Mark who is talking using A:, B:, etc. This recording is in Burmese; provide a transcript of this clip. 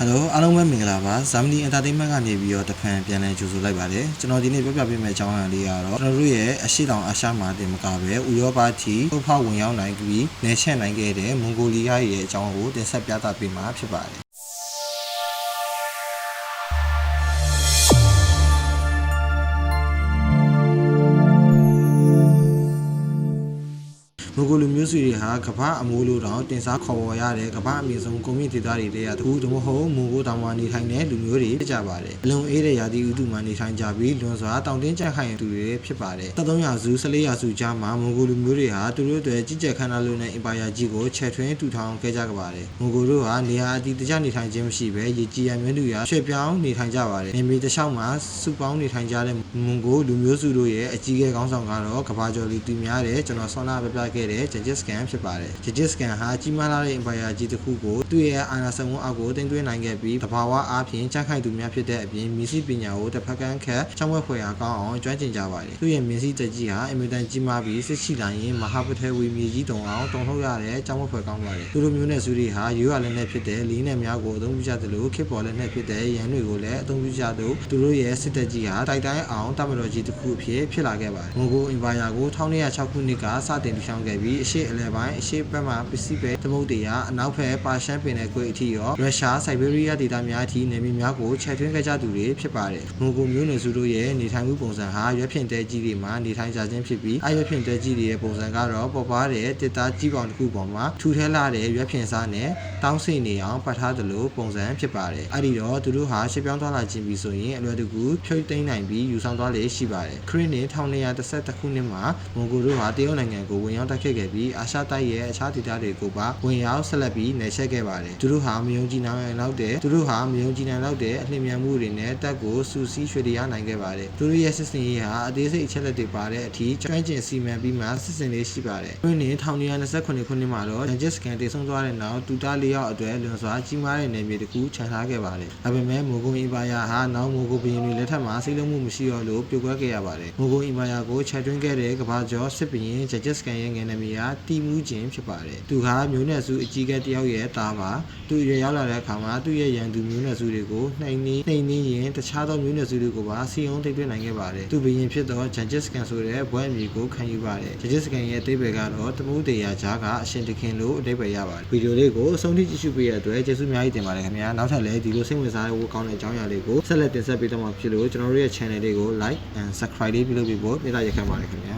A: ဟယ်လိုအားလုံးပဲမင်္ဂလာပါဇာမနီအင်တာတိန်မန့်ကနေပြီးတော့တဖန်ပြန်လည်ကြိုဆိုလိုက်ပါတယ်ကျွန်တော်ဒီနေ့ပြောပြပေးမယ့်အကြောင်းအရာလေးကတော့ကျွန်တော်တို့ရဲ့အရှိတောင်အာရှမှာတင်မကပဲဥရောပတီဥဖောက်ဝင်ရောက်နိုင်ပြီးနေချက်နိုင်ခဲ့တဲ့မွန်ဂိုလီးယားရဲ့အကြောင်းကိုတင်ဆက်ပြသပေးမှာဖြစ်ပါတယ် မွန်ဂိုလူမျိုးစုတွေဟာကမ္ဘာအမိုးလိုတောင်တင်စားခေါ်ဝေါ်ရတဲ့ကမ္ဘာအမြင့်ဆုံးကွန်မြူဒေသတွေတည်းရတခုသို့မဟုတ်မွန်ဂိုတောင်မှာနေထိုင်တဲ့လူမျိုးတွေဖြစ်ကြပါတယ်အလွန်အေးတဲ့ရာသီဥတုမှာနေထိုင်ကြပြီးလွန်စွာတောင်တင်းကျပ်ခိုင်သူတွေဖြစ်ပါတယ်73ရာစု14ရာစုကြားမှာမွန်ဂိုလူမျိုးတွေဟာသူတို့တွေကြီးကြပ်ခမ်းနားလို့နဲ့အင်ပါယာကြီးကိုချဲ့ထွင်းထူထောင်ခဲ့ကြပါတယ်မွန်ဂိုတို့ဟာနေရာအတီးတကျနေထိုင်ခြင်းမရှိဘဲရေကြီးရမြင့်သူရာရွှေ့ပြောင်းနေထိုင်ကြပါတယ်နေမြေတစ်လျှောက်မှာစုပေါင်းနေထိုင်ကြတဲ့မွန်ဂိုလူမျိုးစုတို့ရဲ့အကြီးအကဲခေါင်းဆောင်ကတော့ကဘာကျော်လီတူများတဲ့ကျွန်တော်ဆောနာပြပြခဲ့တဲ့ဂျဂျစ်စကန်ဖြစ်ပါတယ်ဂျဂျစ်စကန်ဟာကြီးမားလာတဲ့အင်ပါယာကြီးတစ်ခုကိုသူ့ရဲ့အာဏာစံဝန်အောက်ကိုတင်သွင်းနိုင်ခဲ့ပြီးတဘာဝအားဖြင့်ကြန့်ခိုင်သူများဖြစ်တဲ့အပြင်မြစီပညာကိုတစ်ဖက်ကန်းခတ်ချောင်းဝက်ဖွယ်ရာကောင်းအောင်ကျွမ်းကျင်ကြပါတယ်သူ့ရဲ့မြစီတက်ကြီးဟာအင်မတန်ကြီးမားပြီးစစ်ရှိလာရင်မဟာပထေဝီမြေကြီးတုံအောင်တုံထုတ်ရတဲ့ချောင်းဝက်ဖွယ်ကောင်းပါတယ်သူတို့မျိုးနဲ့စုတွေဟာရိုးရလည်းနဲ့ဖြစ်တဲ့လီးနဲ့များကိုအသုံးပြုကြသလိုခေတ်ပေါ်လည်းနဲ့ဖြစ်တဲ့ရန်တွေကိုလည်းအသုံးပြုကြသူသူတို့ရဲ့စစ်တပ်ကြီးဟာတိုက်တိုင်းအောင်တမတော်ကြီးတစ်ခုအဖြစ်ဖြစ်လာခဲ့ပါတယ်မွန်ဂိုအင်ပါယာကို1906ခုနှစ်ကစတင်တည်ထောင်ခဲ့ပြီးအရှိအလဲပိုင်းအရှိဘက်မှပစ္စည်းပဲသမုတ်တရားအနောက်ဘက်ပါရှန်ပင်နယ်ကွေအထိရောရုရှားစိုက်ဘေးရီးယားဒေသများအထိနယ်မြေများကိုချဲ့ထွင်းခဲ့ကြသူတွေဖြစ်ပါတယ်မွန်ဂိုမျိုးနွယ်စုတို့ရဲ့နေထိုင်မှုပုံစံဟာရွက်ဖြင့်တဲကြီးတွေမှာနေထိုင်ကြခြင်းဖြစ်ပြီးအရွက်ဖြင့်တဲကြီးတွေရဲ့ပုံစံကတော့ပေါ်ပါတဲ့တစ်သားကြီးပေါင်တစ်ခုပေါ်မှာထူထဲလာတဲ့ရွက်ဖြင့်စားနဲ့တောင်းစိနေအောင်ပတ်ထားသလိုပုံစံဖြစ်ပါတယ်အဲ့ဒီတော့သူတို့ဟာရှစ်ပြောင်းသွားလာခြင်းပြီးဆိုရင်အလွယ်တကူဖြုတ်သိမ်းနိုင်ပြီးယူဆောင်သွားလေရှိပါတယ်ခရစ်နှစ်1911ခုနှစ်မှာမွန်ဂိုတို့ဟာတရုတ်နိုင်ငံကိုဝင်ရောက်တိုက်ခိုက်ခဲ့ပြီးအာရှတိုက်ရဲ့အခြားဒေသတွေကိုပါဝင်ရောက်ဆက်လက်ပြီးနယ်ဆက်ခဲ့ပါတယ်သူတို့ဟာမယုံကြည်နိုင်လောက်တဲ့သူတို့ဟာမယုံကြည်နိုင်လောက်တဲ့အလင်းမြန်မှုတွေနဲ့တပ်ကိုစူးစီးရွှေတရားနိုင်ခဲ့ပါတယ်သူတို့ရဲ့စစ်စင်ရေးဟာအသေးစိတ်အချက်လက်တွေပါတဲ့အထိကျွမ်းကျင်စီမံပြီးမှစစ်စင်လေးရှိပါတယ်ခရစ်နှစ်1929ခုနှစ်မှာတော့ဂျန်ဂျစ်စကန်တည်ဆုံသွားတဲ့နောက်တူတာလေးယောက်အတွက်လွန်စွာကြီးမားတဲ့နယ်မြေတစ်ခုခြံထားခဲ့ပါတယ်ဒါပေမဲ့မိုဂုံအင်ပါယာဟာနောက်မိုဂုံဘီယင်တွေလက်ထက်မှာစိတ်လုံးမှုမရှိတော့လို့ပြိုကွဲခဲ့ရပါတယ်မိုဂုံအင်ပါယာကိုခြံတွင်းခဲ့တဲ့ကမ္ဘာကျော်စစ်ဘီရင်ဂျန်ဂျစ်စကန်ရဲ့ငယ်နာမည်ဟာတီမူးခြင်းဖြစ်ပါတယ်သူဟာမျိုးနွယ်စုအကြီးအကဲတယောက်ရဲ့သားပါသူရွယ်ရောက်လာတဲ့အခါမှာသူ့ရဲ့ရန်သူမျိုးနွယ်စုတွေကိုနှိမ်နှင်းနှိမ်နှင်းရင်တခြားသောမျိုးနွယ်စုတွေကိုပါစီယုံထိပ်သွင်းနိုင်ခဲ့ပါတယ်သူဘီရင်ဖြစ်သောဂျန်ဂျစ်စကန်ဆိုတဲ့ဘွဲအမည်ကိုခံယူပါတယ်ဂျန်ဂျစ်စကန်ရဲ့အသေးပယ်ကတော့တမှုတရားကြားကအရှင်တခင်လို့အတိတ်ပဲရပါတယ်ဗီဒီယိုလေးကိုအဆုံးထိကြည့်ရှုပေးရတဲ့အတွက်ကျေးဇူးအများကြီးတင်ပါတယ်ခင်ဗျာနောက်ထပ်လည်းဒီလိုစိတ်ဝင်စားဖို့ကောင်းတဲ့အကြောင်းအရာလေးကိုဆက်လက်တင်ဆက်ပေးတော့မှာဖြစ်လို့ကျွန်တော်တို့ရဲ့ channel လေးကို like and subscribe လေးပြုလုပ်ပြီးဖို့မေတ္တာရက်ခံပါတယ်ခင်ဗျာ